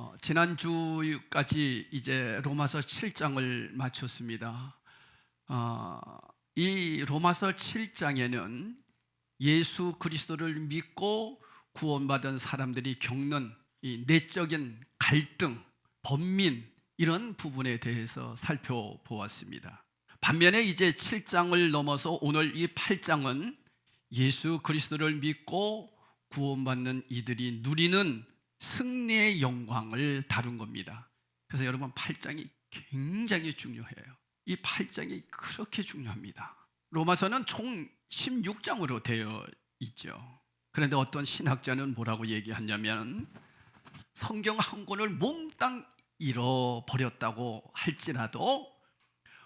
어, 지난주까지 이제 로마서 7장을 마쳤습니다. 어, 이 로마서 7장에는 예수 그리스도를 믿고 구원받은 사람들이 겪는 이 내적인 갈등, 번민 이런 부분에 대해서 살펴보았습니다. 반면에 이제 7장을 넘어서 오늘 이 8장은 예수 그리스도를 믿고 구원받는 이들이 누리는 승리의 영광을 다룬 겁니다. 그래서 여러분 8장이 굉장히 중요해요. 이 8장이 그렇게 중요합니다. 로마서는 총 16장으로 되어 있죠. 그런데 어떤 신학자는 뭐라고 얘기하냐면 성경 한 권을 몽땅 잃어버렸다고 할지라도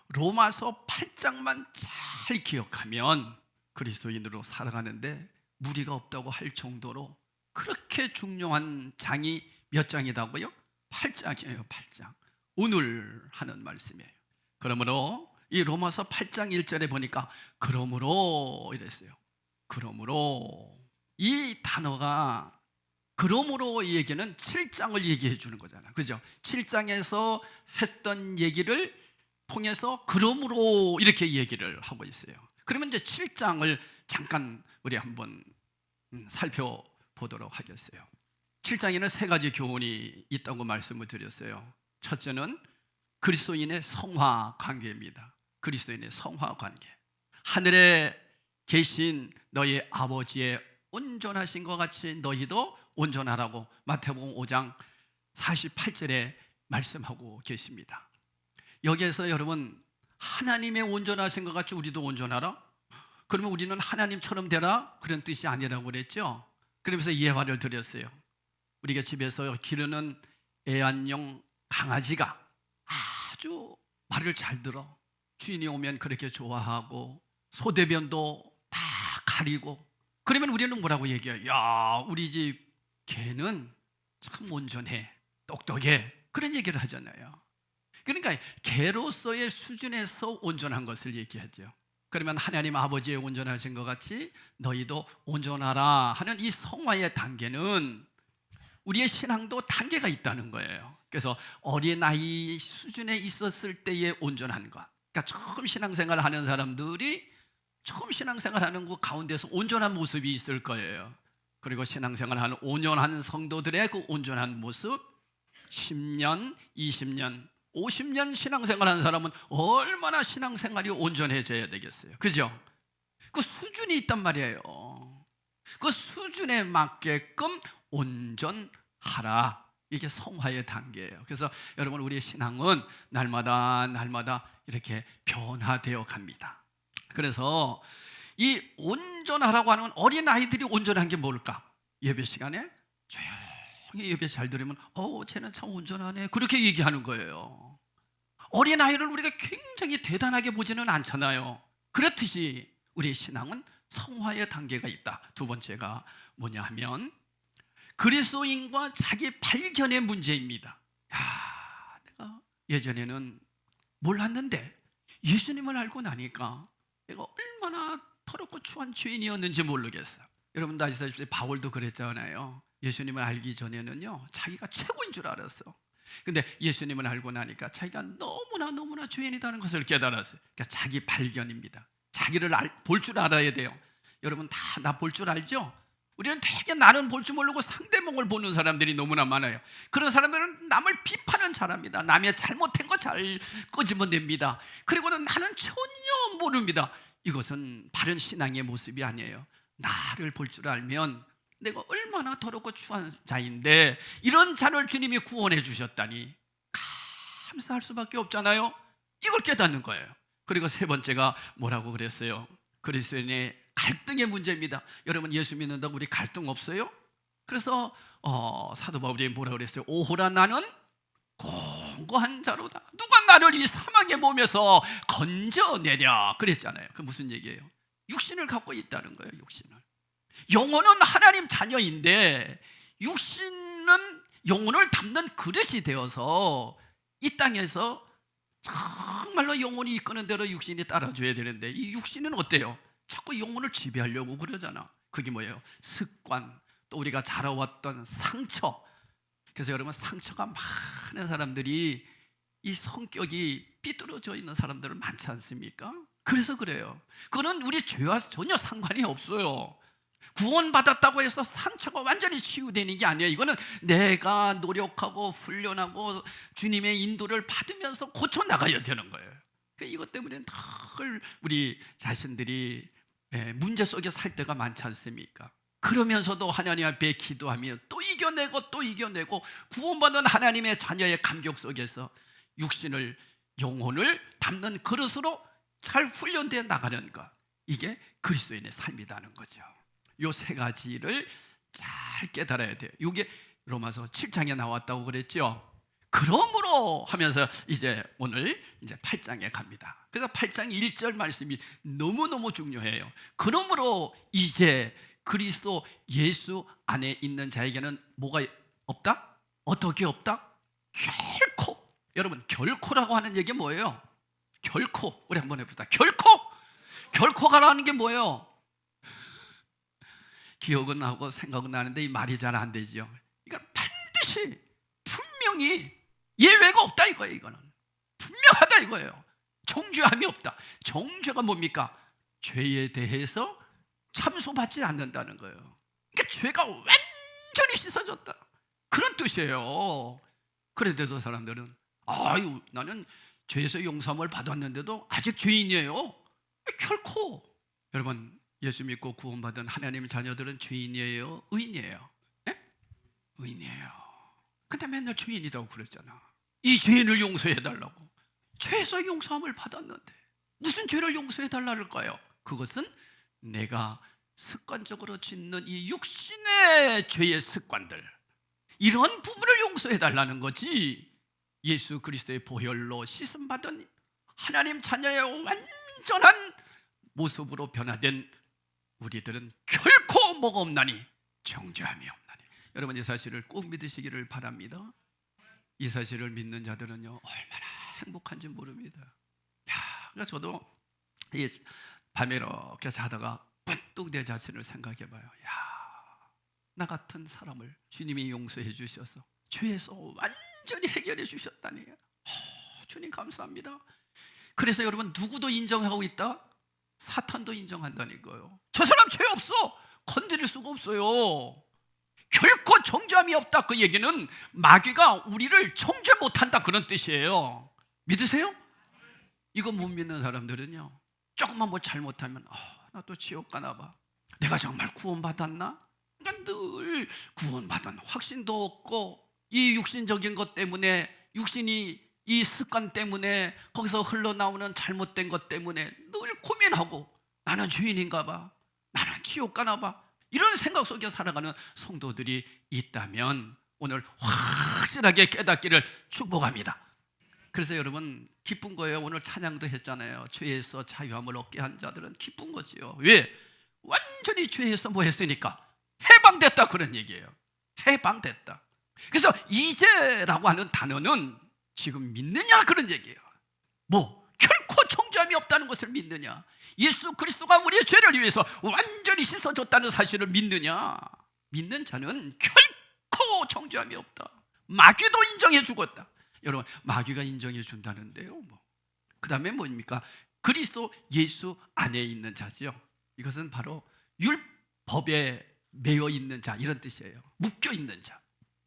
로마서 8장만 잘 기억하면 그리스도인으로 살아가는데 무리가 없다고 할 정도로 그렇게 중요한 장이 몇 장이다고요? 8장이에요, 8장. 오늘 하는 말씀이에요. 그러므로 이 로마서 8장 1절에 보니까 그러므로 이랬어요. 그러므로 이 단어가 그러므로 이 얘기는 7장을 얘기해 주는 거잖아요. 그죠? 7장에서 했던 얘기를 통해서 그러므로 이렇게 얘기를 하고 있어요. 그러면 이제 7장을 잠깐 우리 한번 음, 살펴 보도록 하겠어요. 7장에는 세 가지 교훈이 있다고 말씀을 드렸어요. 첫째는 그리스도인의 성화 관계입니다. 그리스도인의 성화 관계. 하늘에 계신 너희 아버지의 온전하신 것 같이 너희도 온전하라고 마태복음 5장 48절에 말씀하고 계십니다. 여기에서 여러분 하나님의 온전하신 것 같이 우리도 온전하라? 그러면 우리는 하나님처럼 되라? 그런 뜻이 아니라고 그랬죠. 그러면서 예화를 드렸어요. 우리가 집에서 기르는 애완용 강아지가 아주 말을 잘 들어. 주인이 오면 그렇게 좋아하고 소대변도 다 가리고 그러면 우리는 뭐라고 얘기해요? 야, 우리 집 개는 참 온전해, 똑똑해. 그런 얘기를 하잖아요. 그러니까 개로서의 수준에서 온전한 것을 얘기하죠. 그러면 하나님 아버지의 온전하신 것 같이 너희도 온전하라 하는 이 성화의 단계는 우리의 신앙도 단계가 있다는 거예요. 그래서 어린아이 수준에 있었을 때의 온전한 것. 그러니까 처음 신앙생활 하는 사람들이 처음 신앙생활 하는 그 가운데서 온전한 모습이 있을 거예요. 그리고 신앙생활 하는 5년 하는 성도들의 그 온전한 모습 10년, 20년, 50년 신앙생활 하는 사람은 얼마나 신앙생활이 온전해져야 되겠어요. 그죠? 그 수준이 있단 말이에요. 그 수준에 맞게끔 온전하라. 이게 성화의 단계예요. 그래서 여러분 우리의 신앙은 날마다 날마다 이렇게 변화되어 갑니다. 그래서 이 온전하라고 하는 어린 아이들이 온전한 게 뭘까? 예배 시간에 조용히 예배 잘 들으면 어, 쟤는 참 온전하네. 그렇게 얘기하는 거예요. 어린 아이를 우리가 굉장히 대단하게 보지는 않잖아요. 그렇듯이 우리의 신앙은 성화의 단계가 있다. 두 번째가 뭐냐 하면 그리스도인과 자기 발견의 문제입니다. 야, 내가 예전에는 몰랐는데 예수님을 알고 나니까 내가 얼마나 더럽고 추한 죄인이었는지 모르겠어요. 여러분도 아시다시피 바울도 그랬잖아요. 예수님을 알기 전에는요, 자기가 최고인 줄 알았어. 근데 예수님을 알고 나니까 자기가 너무나 너무나 죄인이라는 것을 깨달았어요. 그러니까 자기 발견입니다. 자기를 볼 줄 알아야 돼요. 여러분 다 나 볼 줄 알죠? 우리는 되게 나는 볼 줄 모르고 상대방을 보는 사람들이 너무나 많아요. 그런 사람들은 남을 비판은 잘합니다. 남의 잘못한 거잘 끄집어냅니다. 그리고는 나는 전혀 모릅니다. 이것은 바른 신앙의 모습이 아니에요. 나를 볼 줄 알면 내가 얼마나 더럽고 추한 자인데 이런 자를 주님이 구원해 주셨다니 감사할 수밖에 없잖아요. 이걸 깨닫는 거예요. 그리고 세 번째가 뭐라고 그랬어요? 그리스도인의 갈등의 문제입니다. 여러분 예수 믿는다고 우리 갈등 없어요? 그래서 어, 사도 바울이 뭐라 그랬어요? 오호라 나는 공고한 자로다. 누가 나를 이 사망의 몸에서 건져내랴 그랬잖아요. 그 무슨 얘기예요? 육신을 갖고 있다는 거예요. 육신을. 영혼은 하나님 자녀인데 육신은 영혼을 담는 그릇이 되어서 이 땅에서 정말로 영혼이 이끄는 대로 육신이 따라줘야 되는데 이 육신은 어때요? 자꾸 영혼을 지배하려고 그러잖아. 그게 뭐예요? 습관, 또 우리가 자라왔던 상처. 그래서 여러분 상처가 많은 사람들이 이 성격이 삐뚤어져 있는 사람들은 많지 않습니까? 그래서 그래요. 그거는 우리 죄와 전혀 상관이 없어요. 구원받았다고 해서 상처가 완전히 치유되는 게 아니에요. 이거는 내가 노력하고 훈련하고 주님의 인도를 받으면서 고쳐 나가야 되는 거예요. 그러니까 이것 때문에 늘 우리 자신들이 예, 문제 속에 살 때가 많지 않습니까? 그러면서도 하나님 앞에 기도하며 또 이겨내고 또 이겨내고 구원받은 하나님의 자녀의 감격 속에서 육신을 영혼을 담는 그릇으로 잘 훈련되어 나가는 것 이게 그리스도인의 삶이라는 거죠. 요 세 가지를 잘 깨달아야 돼요. 이게 로마서 7장에 나왔다고 그랬죠. 그러므로 하면서 이제 오늘 이제 8장에 갑니다. 그래서 8장 1절 말씀이 너무너무 중요해요. 그러므로 이제 그리스도 예수 안에 있는 자에게는 뭐가 없다? 어떻게 없다? 결코. 여러분, 결코라고 하는 얘기 뭐예요? 결코. 우리 한번 해보자. 결코. 결코가라는 게 뭐예요? 기억은 나고 생각은 나는데 이 말이 잘 안 되죠. 그러니까 반드시 분명히 예외가 없다 이거예요. 이거는 분명하다 이거예요. 정죄함이 없다. 정죄가 뭡니까? 죄에 대해서 참소받지 않는다는 거예요. 그러니까 죄가 완전히 씻어졌다. 그런 뜻이에요. 그런데도 사람들은 아유 나는 죄에서 용서함을 받았는데도 아직 죄인이에요. 결코 여러분 예수 믿고 구원받은 하나님 자녀들은 죄인이에요, 의인이에요. 예? 의인이에요. 근데 맨날 죄인이라고 그랬잖아. 이 죄인을 용서해 달라고. 죄에서 용서함을 받았는데 무슨 죄를 용서해 달라를까요? 그것은 내가 습관적으로 짓는 이 육신의 죄의 습관들 이런 부분을 용서해 달라는 거지. 예수 그리스도의 보혈로 씻음 받은 하나님 자녀의 완전한 모습으로 변화된 우리들은 결코 뭐가 없나니 정죄함이 없나니. 여러분 이 사실을 꼭 믿으시기를 바랍니다. 이 사실을 믿는 자들은요 얼마나 행복한지 모릅니다. 야, 그러니까 저도 이 밤에 이렇게 자다가 번뜩 내 자신을 생각해봐요. 야, 나 같은 사람을 주님이 용서해 주셔서 죄에서 완전히 해결해 주셨다니. 어, 주님 감사합니다. 그래서 여러분 누구도 인정하고 있다? 사탄도 인정한다는 거예요. 저 사람 죄 없어. 건드릴 수가 없어요. 결코 정죄함이 없다. 그 얘기는 마귀가 우리를 정죄 못한다 그런 뜻이에요. 믿으세요? 이거 못 믿는 사람들은요. 조금만 뭐 잘못하면 아, 나또 지옥 가나 봐. 내가 정말 구원받았나? 그러니까 늘 구원받은 확신도 없고 이 육신적인 것 때문에 육신이 이 습관 때문에 거기서 흘러나오는 잘못된 것 때문에 늘 고민하고 나는 죄인인가 봐. 나는 지옥 가나 봐. 이런 생각 속에 살아가는 성도들이 있다면 오늘 확실하게 깨닫기를 축복합니다. 그래서 여러분 기쁜 거예요. 오늘 찬양도 했잖아요. 죄에서 자유함을 얻게 한 자들은 기쁜 거지요. 왜? 완전히 죄에서 뭐 했으니까 해방됐다 그런 얘기예요. 해방됐다. 그래서 이제라고 하는 단어는 지금 믿느냐 그런 얘기예요. 뭐 결코 정죄함이 없다는 것을 믿느냐? 예수 그리스도가 우리의 죄를 위해서 완전히 씻어줬다는 사실을 믿느냐? 믿는 자는 결코 정죄함이 없다. 마귀도 인정해 죽었다. 여러분 마귀가 인정해 준다는데요. 뭐. 그다음에 뭡니까? 그리스도 예수 안에 있는 자지요. 이것은 바로 율법에 매여 있는 자 이런 뜻이에요. 묶여 있는 자.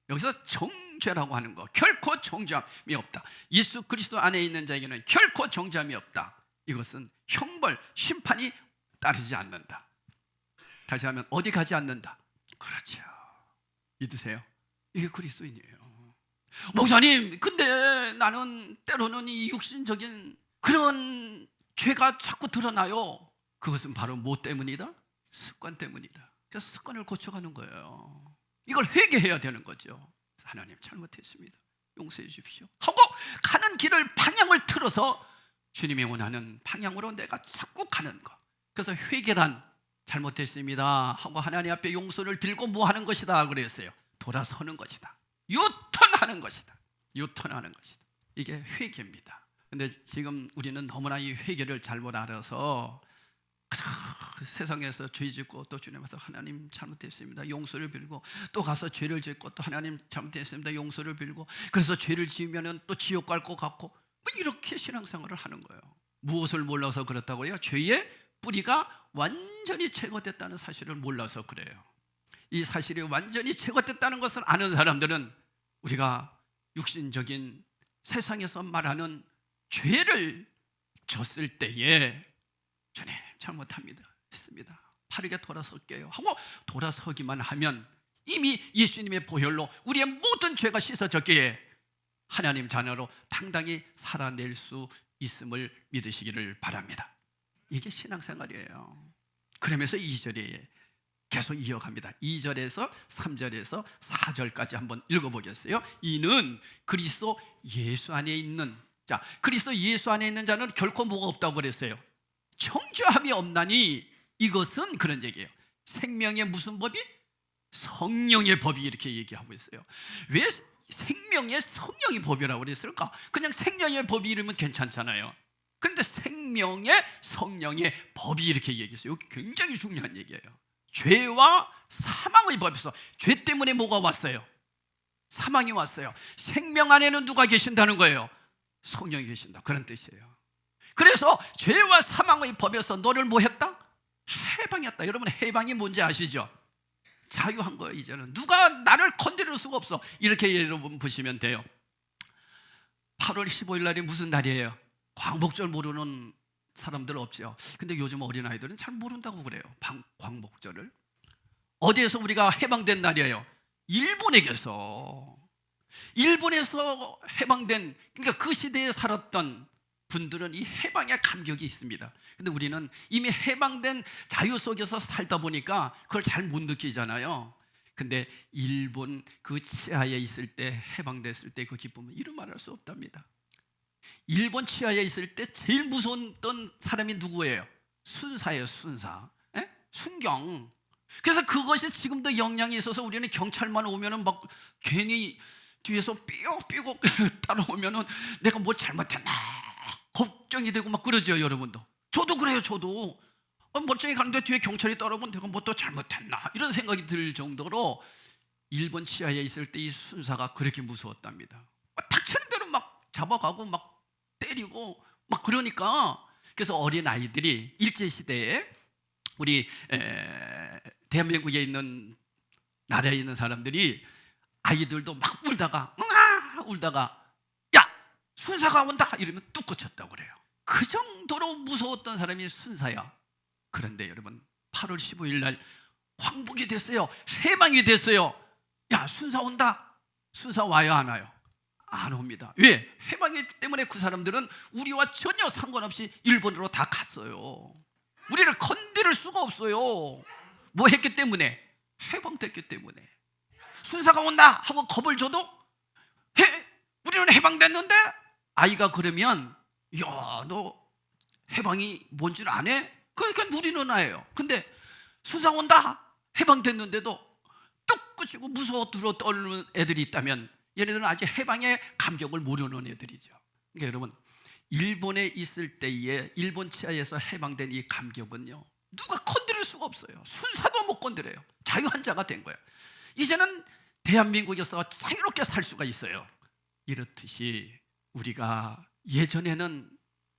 여기서 정 죄라고 하는 거 결코 정죄함이 없다. 예수 그리스도 안에 있는 자에게는 결코 정죄함이 없다. 이것은 형벌 심판이 따르지 않는다. 다시 하면 어디 가지 않는다. 그렇죠. 믿으세요? 이게 그리스도인이에요. 목사님, 근데 나는 때로는 이 육신적인 그런 죄가 자꾸 드러나요. 그것은 바로 뭐 때문이다? 습관 때문이다. 그래서 습관을 고쳐가는 거예요. 이걸 회개해야 되는 거죠. 하나님 잘못했습니다. 용서해 주십시오. 하고 가는 길을 방향을 틀어서 주님이 원하는 방향으로 내가 자꾸 가는 거. 그래서 회개란 잘못했습니다. 하고 하나님 앞에 용서를 빌고 뭐 하는 것이다 그랬어요. 돌아서는 것이다. 유턴하는 것이다. 유턴하는 것이다. 이게 회개입니다. 근데 지금 우리는 너무나 이 회개를 잘못 알아서 그 세상에서 죄 짓고 또 주님 앞에서 하나님 잘못했습니다. 용서를 빌고 또 가서 죄를 짓고 또 하나님 잘못했습니다. 용서를 빌고 그래서 죄를 지으면은 또 지옥 갈 것 같고 뭐 이렇게 신앙생활을 하는 거예요. 무엇을 몰라서 그렇다고요? 죄의 뿌리가 완전히 제거됐다는 사실을 몰라서 그래요. 이 사실이 완전히 제거됐다는 것을 아는 사람들은 우리가 육신적인 세상에서 말하는 죄를 졌을 때에 주님 잘못합니다. 했습니다. 바르게 돌아설게요. 하고 돌아서기만 하면 이미 예수님의 보혈로 우리의 모든 죄가 씻어졌기에 하나님 자녀로 당당히 살아낼 수 있음을 믿으시기를 바랍니다. 이게 신앙생활이에요. 그러면서 2절에 계속 이어갑니다. 2절에서 3절에서 4절까지 한번 읽어보겠어요. 이는 그리스도 예수 안에 있는 자, 그리스도 예수 안에 있는 자는 결코 뭐가 없다고 그랬어요. 청주함이 없나니 이것은 그런 얘기예요. 생명의 무슨 법이? 성령의 법이 이렇게 얘기하고 있어요. 왜 생명의 성령의 법이라고 그랬을까? 그냥 생명의 법이 이러면 괜찮잖아요. 그런데 생명의 성령의 법이 이렇게 얘기했어요. 굉장히 중요한 얘기예요. 죄와 사망의 법에서 죄 때문에 뭐가 왔어요? 사망이 왔어요. 생명 안에는 누가 계신다는 거예요? 성령이 계신다. 그런 뜻이에요. 그래서 죄와 사망의 법에서 너를 뭐 했다? 해방했다. 여러분 해방이 뭔지 아시죠? 자유한 거예요 이제는 누가 나를 건드릴 수가 없어 이렇게 여러분 보시면 돼요 8월 15일 날이 무슨 날이에요? 광복절 모르는 사람들 없죠 근데 요즘 어린아이들은 잘 모른다고 그래요 방- 광복절을 어디에서 우리가 해방된 날이에요? 일본에게서 일본에서 해방된 그러니까 그 시대에 살았던 분들은 이 해방의 감격이 있습니다. 근데 우리는 이미 해방된 자유 속에서 살다 보니까 그걸 잘 못 느끼잖아요. 근데 일본 그 치하에 있을 때 해방됐을 때 그 기쁨은 이루 말할 수 없답니다. 일본 치하에 있을 때 제일 무서웠던 사람이 누구예요? 순사예요, 순사. 에? 순경. 그래서 그것이 지금도 영향이 있어서 우리는 경찰만 오면은 막 괜히 뒤에서 삐걱삐걱 따라오면은 내가 뭐 잘못했나 걱정이 되고 막 그러죠 여러분도. 저도 그래요 저도. 어, 멀쩡히 가는데 뒤에 경찰이 따라오면 내가 뭐 또 잘못했나? 이런 생각이 들 정도로 일본 치하에 있을 때 이 순사가 그렇게 무서웠답니다. 막 닥치는 대로 막 잡아가고 막 때리고 막 그러니까. 그래서 어린 아이들이 일제 시대에 우리 에, 대한민국에 있는 나라에 있는 사람들이 아이들도 막 울다가 응아! 울다가 야 순사가 온다 이러면 뚝 꺼쳤다고 그래요. 그 정도로 무서웠던 사람이 순사야. 그런데 여러분 8월 15일 날 광복이 됐어요. 해방이 됐어요. 야 순사 온다. 순사 와요 안 와요? 안 옵니다. 왜? 해방이 때문에 그 사람들은 우리와 전혀 상관없이 일본으로 다 갔어요. 우리를 건드릴 수가 없어요. 뭐 했기 때문에? 해방됐기 때문에. 순사가 온다 하고 겁을 줘도 해 우리는 해방됐는데 아이가 그러면 야 너 해방이 뭔지를 안 해? 그러니까 우리는 아예요. 근데 순사 온다 해방됐는데도 뚝 끄시고 무서워 들어 떨는 애들이 있다면 얘네들은 아직 해방의 감격을 모르는 애들이죠. 그러니까 여러분 일본에 있을 때에 일본 치하에서 해방된 이 감격은요 누가 건드릴 수가 없어요. 순사도 못 건드려요. 자유한 자가 된 거예요. 이제는 대한민국에서 자유롭게 살 수가 있어요. 이렇듯이 우리가 예전에는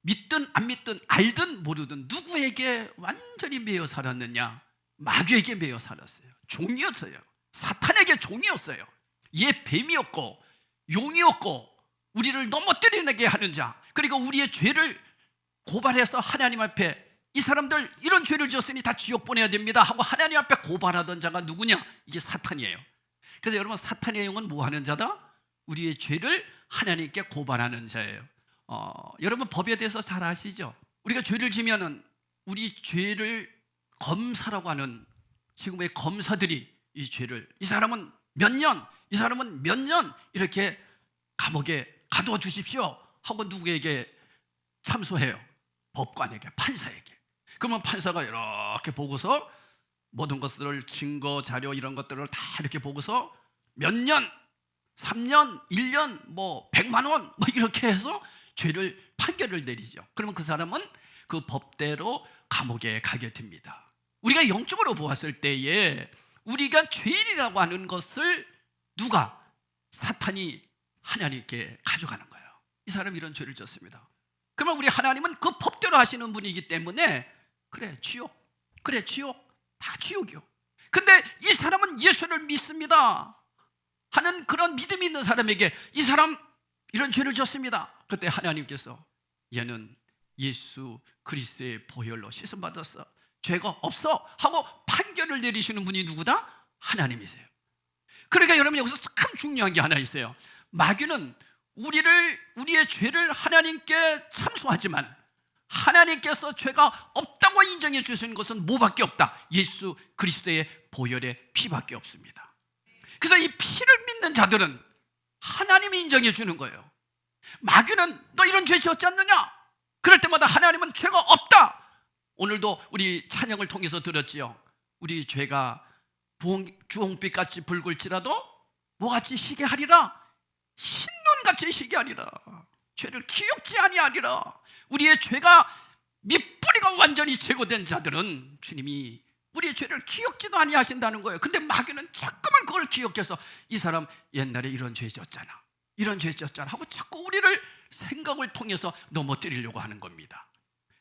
믿든 안 믿든 알든 모르든 누구에게 완전히 매여 살았느냐? 마귀에게 매여 살았어요. 종이었어요. 사탄에게 종이었어요. 얘 뱀이었고 용이었고 우리를 넘어뜨리게 하는 자 그리고 우리의 죄를 고발해서 하나님 앞에 이 사람들 이런 죄를 지었으니 다 지옥 보내야 됩니다 하고 하나님 앞에 고발하던 자가 누구냐? 이게 사탄이에요. 그래서 여러분 사탄의 영은 뭐 하는 자다? 우리의 죄를 하나님께 고발하는 자예요. 어, 여러분 법에 대해서 잘 아시죠? 우리가 죄를 지면은 우리 죄를 검사라고 하는 지금의 검사들이 이 죄를 이 사람은 몇 년, 이 사람은 몇 년 이렇게 감옥에 가두어 주십시오 하고 누구에게 참소해요? 법관에게, 판사에게. 그러면 판사가 이렇게 보고서 모든 것들을 증거 자료 이런 것들을 다 이렇게 보고서 몇 년, 3년, 1년, 뭐 100만 원 뭐 이렇게 해서 죄를 판결을 내리죠. 그러면 그 사람은 그 법대로 감옥에 가게 됩니다. 우리가 영적으로 보았을 때에 우리가 죄인이라고 하는 것을 누가 사탄이 하나님께 가져가는 거예요. 이 사람이 이런 죄를 졌습니다. 그러면 우리 하나님은 그 법대로 하시는 분이기 때문에 그래 지옥, 그래 지옥, 다 지옥이요. 근데 이 사람은 예수를 믿습니다. 하는 그런 믿음이 있는 사람에게 이 사람 이런 죄를 졌습니다. 그때 하나님께서 얘는 예수 그리스도의 보혈로 씻음 받았어. 죄가 없어 하고 판결을 내리시는 분이 누구다? 하나님이세요. 그러니까 여러분 여기서 참 중요한 게 하나 있어요. 마귀는 우리를 우리의 죄를 하나님께 참소하지만 하나님께서 죄가 없다고 인정해 주시는 것은 뭐밖에 없다. 예수 그리스도의 보혈의 피밖에 없습니다. 그래서 이 피를 믿는 자들은 하나님이 인정해 주는 거예요. 마귀는 너 이런 죄 지었지 않느냐? 그럴 때마다 하나님은 죄가 없다. 오늘도 우리 찬양을 통해서 들었지요. 우리 죄가 부엉, 주홍빛 같이 붉을지라도 뭐같이 시게 하리라. 흰눈 같이 시게 하리라. 죄를 기억지 아니하리라. 우리의 죄가 밑뿌리가 완전히 제거된 자들은 주님이 우리의 죄를 기억지도 아니하신다는 거예요. 근데 마귀는 자꾸만 그걸 기억해서 이 사람 옛날에 이런 죄 졌잖아. 이런 죄 졌잖아 하고 자꾸 우리를 생각을 통해서 넘어뜨리려고 하는 겁니다.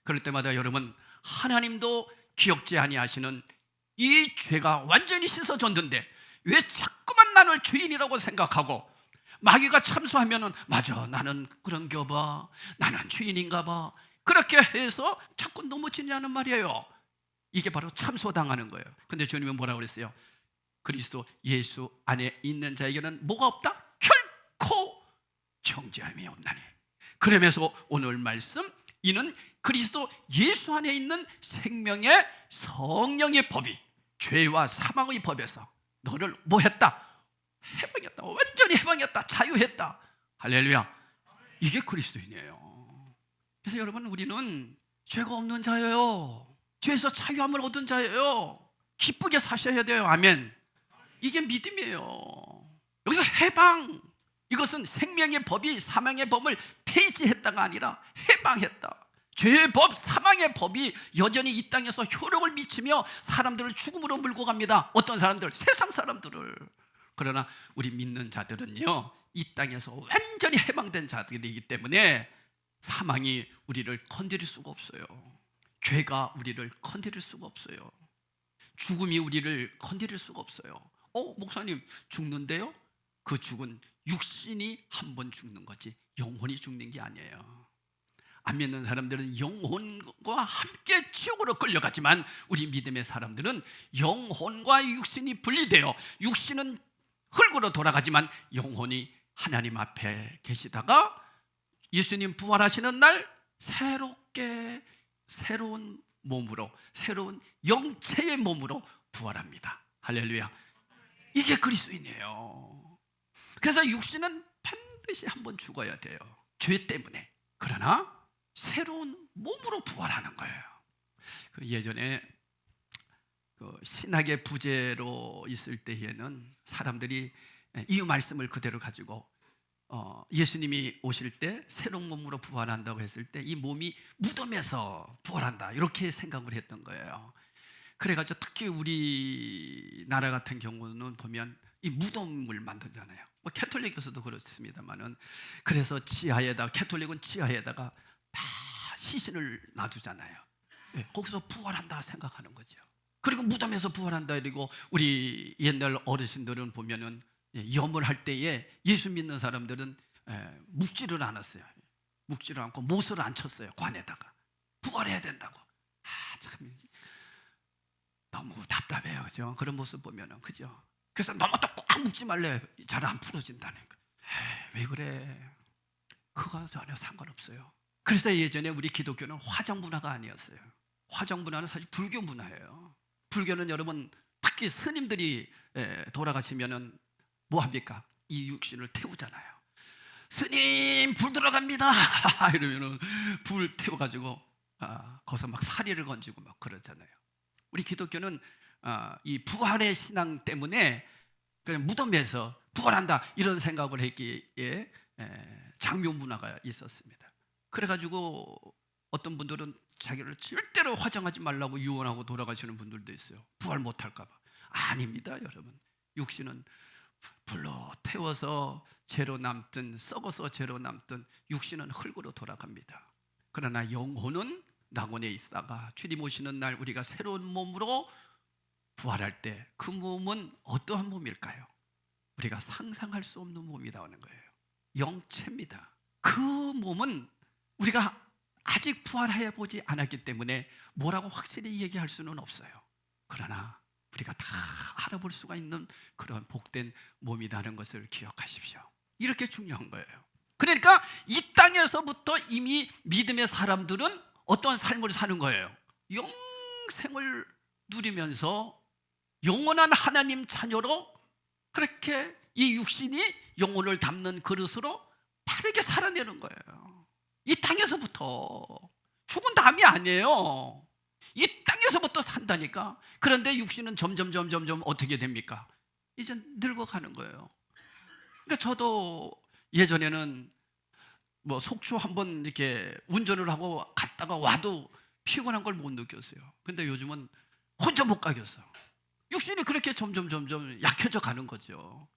그럴 때마다 여러분 하나님도 기억지 아니하시는 이 죄가 완전히 씻어졌는데 왜 자꾸만 나를 죄인이라고 생각하고 마귀가 참소하면은 맞아 나는 그런가 봐 나는 죄인인가 봐 그렇게 해서 자꾸 넘어지냐는 말이에요 이게 바로 참소당하는 거예요 근데 주님은 뭐라고 그랬어요 그리스도 예수 안에 있는 자에게는 뭐가 없다? 결코 정죄함이 없나니 그러면서 오늘 말씀 이는 그리스도 예수 안에 있는 생명의 성령의 법이 죄와 사망의 법에서 너를 뭐 했다? 해방했다. 완전히 해방했다. 자유했다. 할렐루야. 이게 그리스도인이에요. 그래서 여러분 우리는 죄가 없는 자예요. 죄에서 자유함을 얻은 자예요. 기쁘게 사셔야 돼요. 아멘. 이게 믿음이에요. 여기서 해방. 이것은 생명의 법이 사망의 법을 폐지했다가 아니라 해방했다. 죄의 법, 사망의 법이 여전히 이 땅에서 효력을 미치며 사람들을 죽음으로 몰고 갑니다. 어떤 사람들? 세상 사람들을. 그러나 우리 믿는 자들은요, 이 땅에서 완전히 해방된 자들이기 때문에 사망이 우리를 건드릴 수가 없어요. 죄가 우리를 건드릴 수가 없어요. 죽음이 우리를 건드릴 수가 없어요. 어, 목사님, 죽는데요? 그 죽은 육신이 한 번 죽는 거지, 영혼이 죽는 게 아니에요. 안 믿는 사람들은 영혼과 함께 지옥으로 끌려가지만 우리 믿음의 사람들은 영혼과 육신이 분리되어 육신은 흙으로 돌아가지만 영혼이 하나님 앞에 계시다가 예수님 부활하시는 날 새롭게 새로운 몸으로 새로운 영체의 몸으로 부활합니다. 할렐루야. 이게 그리스도인이에요. 그래서 육신은 반드시 한번 죽어야 돼요. 죄 때문에. 그러나 새로운 몸으로 부활하는 거예요. 그 예전에 그 신학의 부재로 있을 때에는 사람들이 이 말씀을 그대로 가지고 어, 예수님이 오실 때 새로운 몸으로 부활한다고 했을 때 이 몸이 무덤에서 부활한다 이렇게 생각을 했던 거예요. 그래가지고 특히 우리 나라 같은 경우는 보면 이 무덤을 만들잖아요. 뭐 캐톨릭에서도 그렇습니다만은 그래서 지하에다 캐톨릭은 지하에다가 다 시신을 놔두잖아요. 예, 거기서 부활한다 생각하는 거죠. 그리고 무덤에서 부활한다 그리고 우리 옛날 어르신들은 보면은 예, 염을 할 때에 예수 믿는 사람들은 예, 묵지를 않았어요. 묵지를 않고 못을 안 쳤어요. 관에다가 부활해야 된다고. 아 참 너무 답답해요, 그죠? 그런 모습 보면은 그죠? 그래서 너무 또꽉 묵지 말래. 잘 안 풀어진다니까. 에이, 왜 그래? 그건 전혀 상관없어요. 그래서 예전에 우리 기독교는 화장 문화가 아니었어요. 화장 문화는 사실 불교 문화예요. 불교는 여러분 특히 스님들이 에, 돌아가시면은 뭐 합니까? 이 육신을 태우잖아요. 스님 불 들어갑니다. 이러면은 불 태워가지고 아, 거기서 막 사리를 건지고 막 그러잖아요. 우리 기독교는 아, 이 부활의 신앙 때문에 그냥 무덤에서 부활한다 이런 생각을 했기에 에, 장묘 문화가 있었습니다. 그래가지고 어떤 분들은 자기를 절대로 화장하지 말라고 유언하고 돌아가시는 분들도 있어요. 부활 못할까봐. 아닙니다, 여러분. 육신은 불로 태워서 죄로 남든 썩어서 죄로 남든 육신은 흙으로 돌아갑니다. 그러나 영혼은 낙원에 있다가 주님 오시는 날 우리가 새로운 몸으로 부활할 때 그 몸은 어떠한 몸일까요? 우리가 상상할 수 없는 몸이 나오는 거예요. 영체입니다. 그 몸은 우리가 아직 부활해 보지 않았기 때문에 뭐라고 확실히 얘기할 수는 없어요. 알아볼 수가 있는 그런 복된 몸이라는 것을 기억하십시오. 이렇게 중요한 거예요. 그러니까 이 땅에서부터 이미 믿음의 사람들은 어떤 삶을 사는 거예요. 영생을 누리면서 영원한 하나님 자녀로 그렇게 이 육신이 영혼을 담는 그릇으로 바르게 살아내는 거예요. 이 땅에서부터 죽은 다음이 아니에요. 이 땅에서부터 산다니까. 그런데 육신은 점점 점점 점 어떻게 됩니까? 이제 늙어가는 거예요. 그러니까 저도 예전에는 뭐 속초 한번 이렇게 운전을 하고 갔다가 와도 피곤한 걸 못 느꼈어요. 근데 요즘은 혼자 못 가겠어. 육신이 그렇게 점점 점점 약해져 가는 거죠.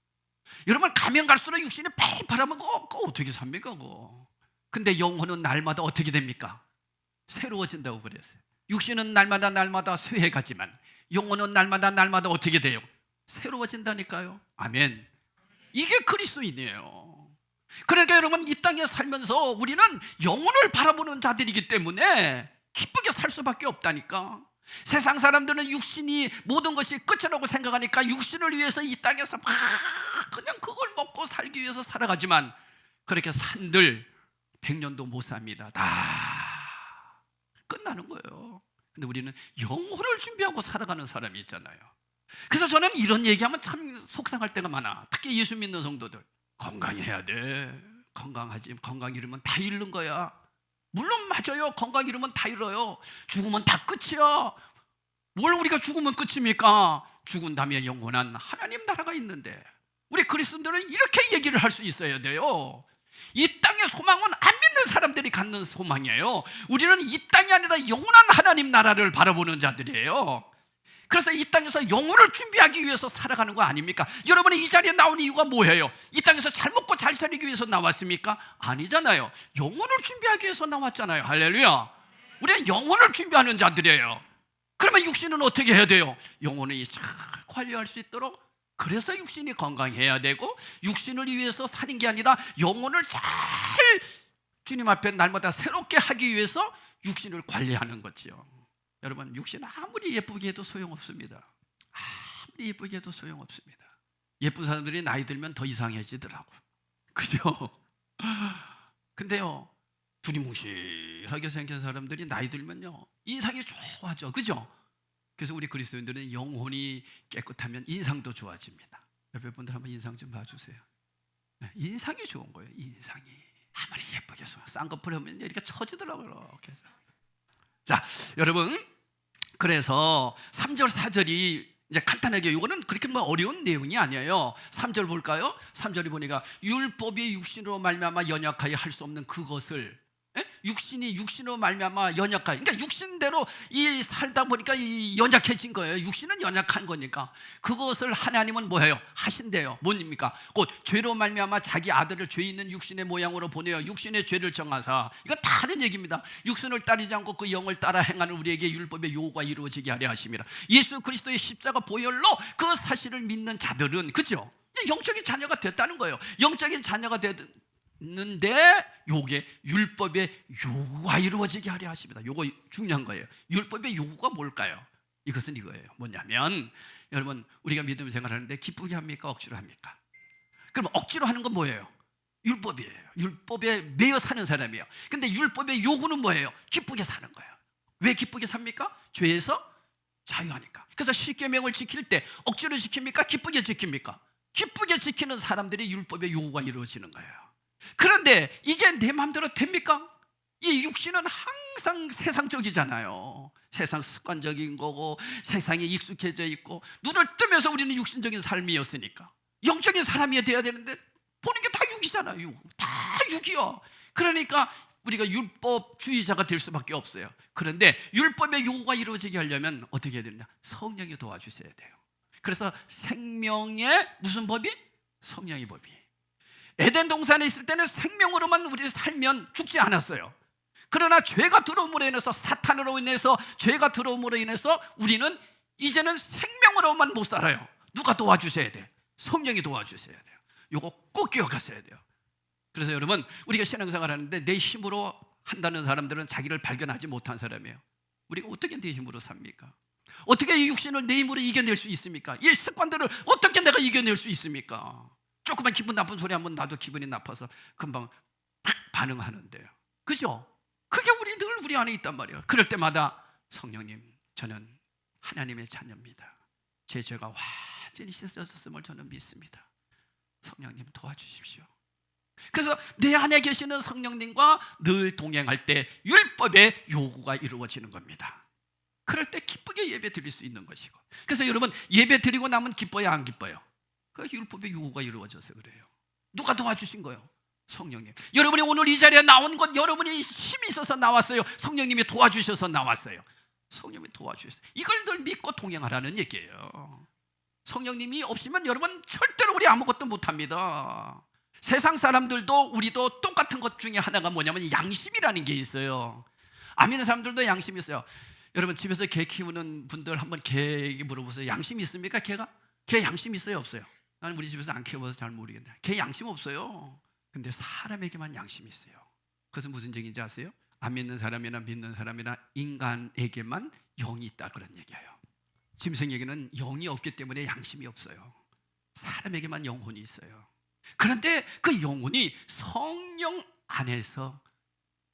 여러분 가면 갈수록 육신이 팔팔하면 그거, 그거 어떻게 삽니까 그거. 근데 영혼은 날마다 어떻게 됩니까? 새로워진다고 그랬어요. 육신은 날마다 날마다 쇠해가지만 영혼은 날마다 날마다 어떻게 돼요? 새로워진다니까요. 아멘. 이게 그리스도인이에요. 그러니까 여러분 이 땅에 살면서 우리는 영혼을 바라보는 자들이기 때문에 기쁘게 살 수밖에 없다니까. 세상 사람들은 육신이 모든 것이 끝이라고 생각하니까 육신을 위해서 이 땅에서 막 그냥 그걸 먹고 살기 위해서 살아가지만 그렇게 산들 백년도 못 삽니다. 다 끝나는 거예요. 근데 우리는 영혼을 준비하고 살아가는 사람이 있잖아요. 그래서 저는 이런 얘기하면 참 속상할 때가 많아. 특히 예수 믿는 성도들. 건강해야 돼. 건강하지. 건강 잃으면 다 잃는 거야. 물론 맞아요. 건강 잃으면 다 잃어요. 죽으면 다 끝이야. 뭘 우리가 죽으면 끝입니까? 죽은 다음에 영원한 하나님 나라가 있는데 우리 그리스도인들은 이렇게 얘기를 할 수 있어야 돼요. 이 땅의 소망은 안 믿는 사람들이 갖는 소망이에요. 우리는 이 땅이 아니라 영원한 하나님 나라를 바라보는 자들이에요. 그래서 이 땅에서 영혼을 준비하기 위해서 살아가는 거 아닙니까? 여러분이 이 자리에 나온 이유가 뭐예요? 이 땅에서 잘 먹고 잘 살기 위해서 나왔습니까? 아니잖아요. 영혼을 준비하기 위해서 나왔잖아요. 할렐루야. 우리는 영혼을 준비하는 자들이에요. 그러면 육신은 어떻게 해야 돼요? 영혼이 잘 관리할 수 있도록 그래서 육신이 건강해야 되고 육신을 위해서 사는 게 아니라 영혼을 잘 주님 앞에 날마다 새롭게 하기 위해서 육신을 관리하는 거지요. 여러분 육신 아무리 예쁘게 해도 소용없습니다. 아무리 예쁘게 해도 소용없습니다. 예쁜 사람들이 나이 들면 더 이상해지더라고. 그죠? 근데요 두리뭉실하게 생긴 사람들이 나이 들면요 인상이 좋아져. 그죠? 그래서 우리 그리스도인들은 영혼이 깨끗하면 인상도 좋아집니다. 옆에 분들 한번 인상 좀 봐주세요. 네, 인상이 좋은 거예요. 인상이 아무리 예쁘게 쌍꺼풀 하면 이렇게 처지더라고요. 이렇게. 자, 여러분. 그래서 3절 4절이 이제 간단하게 이거는 그렇게 뭐 어려운 내용이 아니에요. 3절 볼까요? 3절이 보니까 율법이 육신으로 말미암아 연약하여 할 수 없는 그것을 에? 육신이 육신으로 말미암아 연약하여 그러니까 육신대로 이 살다 보니까 이 연약해진 거예요. 육신은 연약한 거니까 그것을 하나님은 뭐해요? 하신대요. 뭡니까? 곧 죄로 말미암아 자기 아들을 죄 있는 육신의 모양으로 보내어 육신의 죄를 정하사 이거 다 하는 얘기입니다. 육신을 따르지 않고 그 영을 따라 행하는 우리에게 율법의 요구가 이루어지게 하려 하심이라. 예수 그리스도의 십자가 보혈로 그 사실을 믿는 자들은 그죠? 영적인 자녀가 됐다는 거예요. 영적인 자녀가 됐 는데 요게 율법의 요구가 이루어지게 하려 하십니다. 요거 중요한 거예요. 율법의 요구가 뭘까요? 이것은 이거예요. 뭐냐면 여러분 우리가 믿음 생활하는데 기쁘게 합니까? 억지로 합니까? 그럼 억지로 하는 건 뭐예요? 율법이에요. 율법에 매여 사는 사람이에요. 근데 율법의 요구는 뭐예요? 기쁘게 사는 거예요. 왜 기쁘게 삽니까? 죄에서 자유하니까. 그래서 십계명을 지킬 때 억지로 지킵니까? 기쁘게 지킵니까? 기쁘게 지키는 사람들이 율법의 요구가 이루어지는 거예요. 그런데 이게 내 마음대로 됩니까? 이 육신은 항상 세상적이잖아요. 세상 습관적인 거고 세상에 익숙해져 있고 눈을 뜨면서 우리는 육신적인 삶이었으니까 영적인 사람이 돼야 되는데 보는 게 다 육이잖아요. 육. 다 육이요. 그러니까 우리가 율법주의자가 될 수밖에 없어요. 그런데 율법의 요구가 이루어지게 하려면 어떻게 해야 되느냐? 성령이 도와주셔야 돼요. 그래서 생명의 무슨 법이? 성령의 법이. 에덴 동산에 있을 때는 생명으로만 우리 살면 죽지 않았어요. 그러나 죄가 들어옴으로 인해서 사탄으로 인해서 죄가 들어옴으로 인해서 우리는 이제는 생명으로만 못 살아요. 누가 도와주셔야 돼? 성령이 도와주셔야 돼요. 요거 꼭 기억하셔야 돼요. 그래서 여러분 우리가 신앙생활 하는데 내 힘으로 한다는 사람들은 자기를 발견하지 못한 사람이에요. 우리가 어떻게 내 힘으로 삽니까? 어떻게 이 육신을 내 힘으로 이겨낼 수 있습니까? 이 습관들을 어떻게 내가 이겨낼 수 있습니까? 조금만 기분 나쁜 소리 하면 나도 기분이 나빠서 금방 딱 반응하는데요. 그죠? 그게 우리 늘 우리 안에 있단 말이에요. 그럴 때마다 성령님, 저는 하나님의 자녀입니다. 제 죄가 완전히 씻어졌음을 저는 믿습니다. 성령님 도와주십시오. 그래서 내 안에 계시는 성령님과 늘 동행할 때 율법의 요구가 이루어지는 겁니다. 그럴 때 기쁘게 예배 드릴 수 있는 것이고. 그래서 여러분 예배 드리고 나면 기뻐요, 안 기뻐요? 그 율법의 요구가 이루어져서 그래요. 누가 도와주신 거예요? 성령님. 여러분이 오늘 이 자리에 나온 건 여러분이 힘이 있어서 나왔어요. 성령님이 도와주셔서 나왔어요. 성령님이 도와주셨어요. 이걸 늘 믿고 동행하라는 얘기예요. 성령님이 없으면 여러분 절대로 우리 아무것도 못합니다. 세상 사람들도 우리도 똑같은 것 중에 하나가 뭐냐면 양심이라는 게 있어요. 안 믿는 사람들도 양심이 있어요. 여러분 집에서 개 키우는 분들 한번 개에게 물어보세요. 양심 있습니까? 개가? 개 양심 있어요? 없어요? 나는 우리 집에서 안 키워봐서 잘 모르겠네. 개 양심 없어요. 근데 사람에게만 양심이 있어요. 그것은 무슨 얘기인지 아세요? 안 믿는 사람이나 믿는 사람이나 인간에게만 영이 있다 그런 얘기예요. 짐승에게는 영이 없기 때문에 양심이 없어요. 사람에게만 영혼이 있어요. 그런데 그 영혼이 성령 안에서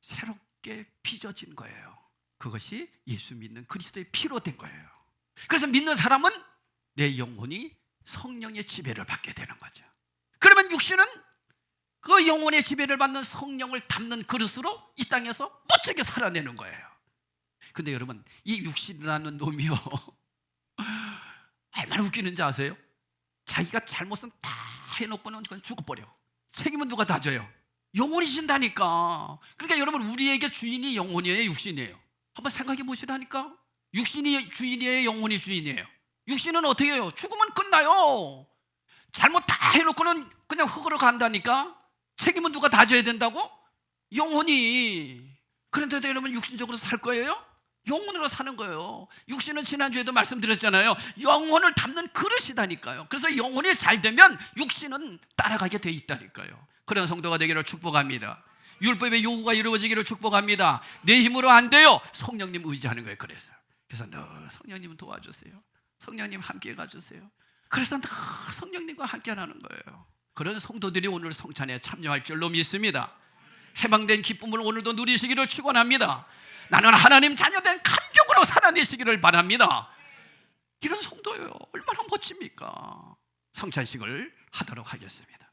새롭게 빚어진 거예요. 그것이 예수 믿는 그리스도의 피로 된 거예요. 그래서 믿는 사람은 내 영혼이 성령의 지배를 받게 되는 거죠. 그러면 육신은 그 영혼의 지배를 받는 성령을 담는 그릇으로 이 땅에서 멋지게 살아내는 거예요. 근데 여러분, 이 육신이라는 놈이요. 얼마나 웃기는지 아세요? 자기가 잘못은 다 해놓고는 그건 죽어버려. 책임은 누가 다 져요? 영혼이 진다니까. 그러니까 여러분, 우리에게 주인이 영혼이에요, 육신이에요? 한번 생각해 보시라니까. 육신이 주인이에요, 영혼이 주인이에요? 육신은 어떻게 해요? 죽으면 끝나요. 잘못 다 해놓고는 그냥 흙으로 간다니까. 책임은 누가 다 져야 된다고? 영혼이. 그런데도 여러분 육신적으로 살 거예요? 영혼으로 사는 거예요. 육신은 지난주에도 말씀드렸잖아요. 영혼을 담는 그릇이다니까요. 그래서 영혼이 잘 되면 육신은 따라가게 돼 있다니까요. 그런 성도가 되기를 축복합니다. 율법의 요구가 이루어지기를 축복합니다. 내 힘으로 안 돼요. 성령님 의지하는 거예요. 그래서 그래서 늘 성령님은 도와주세요. 성령님 함께 가주세요. 그래서 늘 성령님과 함께 하는 거예요. 그런 성도들이 오늘 성찬에 참여할 줄로 믿습니다. 해방된 기쁨을 오늘도 누리시기를 축원합니다. 나는 하나님 자녀된 감격으로 살아내시기를 바랍니다. 이런 성도예요. 얼마나 멋집니까? 성찬식을 하도록 하겠습니다.